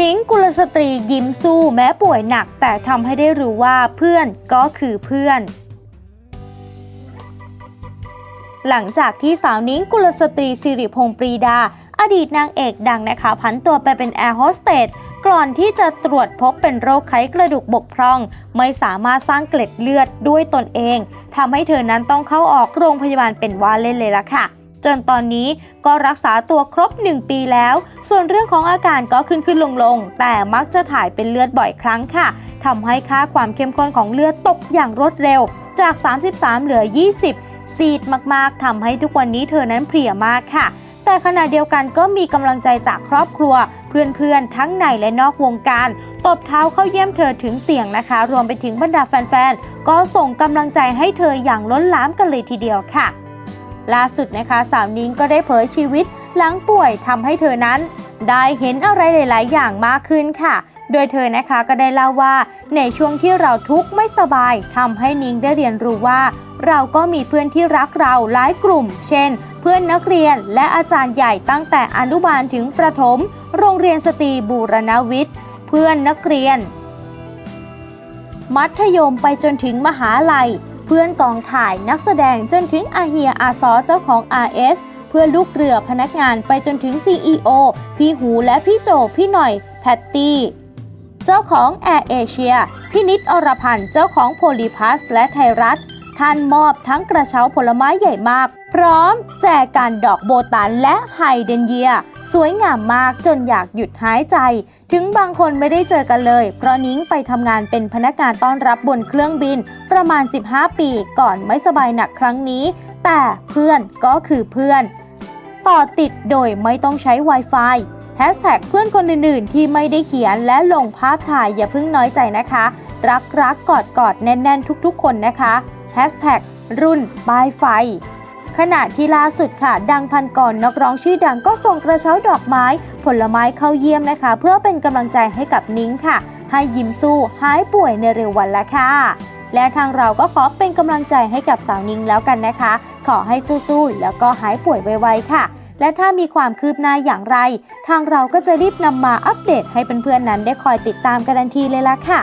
นิ้งกุลสตรียิ้มสู้แม้ป่วยหนักแต่ทำให้ได้รู้ว่าเพื่อนก็คือเพื่อน หลังจากที่สาวนิ้งกุลสตรีสิริพงษ์ปรีดา อดีตนางเอกดังนะคะผันตัวไปเป็นแอร์โฮสเตสก่อนที่จะตรวจพบเป็นโรคไขกระดูกบกพร่อง ไม่สามารถสร้างเกล็ดเลือดด้วยตนเองทำให้เธอนั้นต้องเข้าออกโรงพยาบาลเป็นว่าเล่นเลยล่ะค่ะ จนตอนนี้ก็รักษาตัวครบ 1 ปีแล้ว ส่วนเรื่องของอาการก็ขึ้นขึ้นลงลงแต่มักจะถ่ายเป็นเลือดบ่อยครั้งค่ะทำให้ค่าความเข้มข้นของเลือดตกอย่างรวดเร็ว จาก 33 เหลือ 20 ซีดมากๆทำให้ทุกวันนี้เธอนั้นเพลียมากค่ะแต่ขณะเดียวกันก็มีกำลังใจจากครอบครัว เพื่อนๆ ทั้งในและนอกวงการ ตบเท้าเข้าเยี่ยมเธอถึงเตียงนะคะ รวมไปถึงบรรดาแฟนๆ ก็ส่งกำลังใจให้เธออย่างล้นหลามกันเลยทีเดียวค่ะ ล่าสุดนะคะสาวนิ้งก็ได้เผยชีวิตหลังป่วยทำให้เธอนั้น ได้เห็นอะไรหลาย ๆ อย่างมากขึ้นค่ะ โดยเธอนะคะก็ได้เล่าว่า ในช่วงที่เราทุกข์ไม่สบายทำให้นิ้งได้เรียนรู้ว่า เราก็มีเพื่อนที่รักเราหลายกลุ่ม เช่น เพื่อนนักเรียนและอาจารย์ใหญ่ตั้งแต่อนุบาลถึงประถม โรงเรียนสตรีบูรณวิทย์ เพื่อนนักเรียน มัธยมไปจนถึงมหาลัย พื่อนกองถ่ายนักแสดงจนถึงอาเฮียอาซอเจ้าของ RS เพื่อลูกเรือพนักงานไปจนถึง CEO พี่หูและพี่โจพี่หน่อยแพตตี้เจ้าของแอร์เอเชียพี่นิดอรพันธ์เจ้าของโพลีพัสและไทยรัฐ ท่านมอบทั้งกระเช้าผลไม้ใหญ่มาก พร้อมแจกการดอกโบตันและไฮเดนเยีย สวยงามมากจนอยากหยุดหายใจ ถึงบางคนไม่ได้เจอกันเลย เพราะนิ้งไปทำงานเป็นพนักงานต้อนรับบนเครื่องบิน ประมาณ 15 ปีก่อนไม่สบายหนักครั้งนี้ แต่เพื่อนก็คือเพื่อน ต่อติดโดยไม่ต้องใช้ Wi-Fi แฮชแท็กเพื่อนคนอื่นๆ ที่ไม่ได้เขียนและลงภาพถ่ายอย่าเพิ่งน้อยใจนะคะ รักรักกอดกอดแน่น ๆ ทุกๆ คนนะคะ แฮชแท็กรุ่นบายไฟ ขณะที่ล่าสุดค่ะ ดังพันก่อนนักร้องชื่อดังก็ส่งกระเช้าดอกไม้ ผลไม้เข้าเยี่ยมนะคะ เพื่อเป็นกำลังใจให้กับนิ้งค่ะ ให้ยิ้มสู้หายป่วยในเร็ววันละค่ะและทางเราก็ขอเป็นกำลังใจให้กับสาวนิ้งแล้วกันนะคะ ขอให้สู้ๆแล้วก็หายป่วยไวๆค่ะ และถ้ามีความคืบหน้าอย่างไร ทางเราก็จะรีบนำมาอัปเดตให้เพื่อนๆนั้นได้คอยติดตามกันทันทีเลยละค่ะ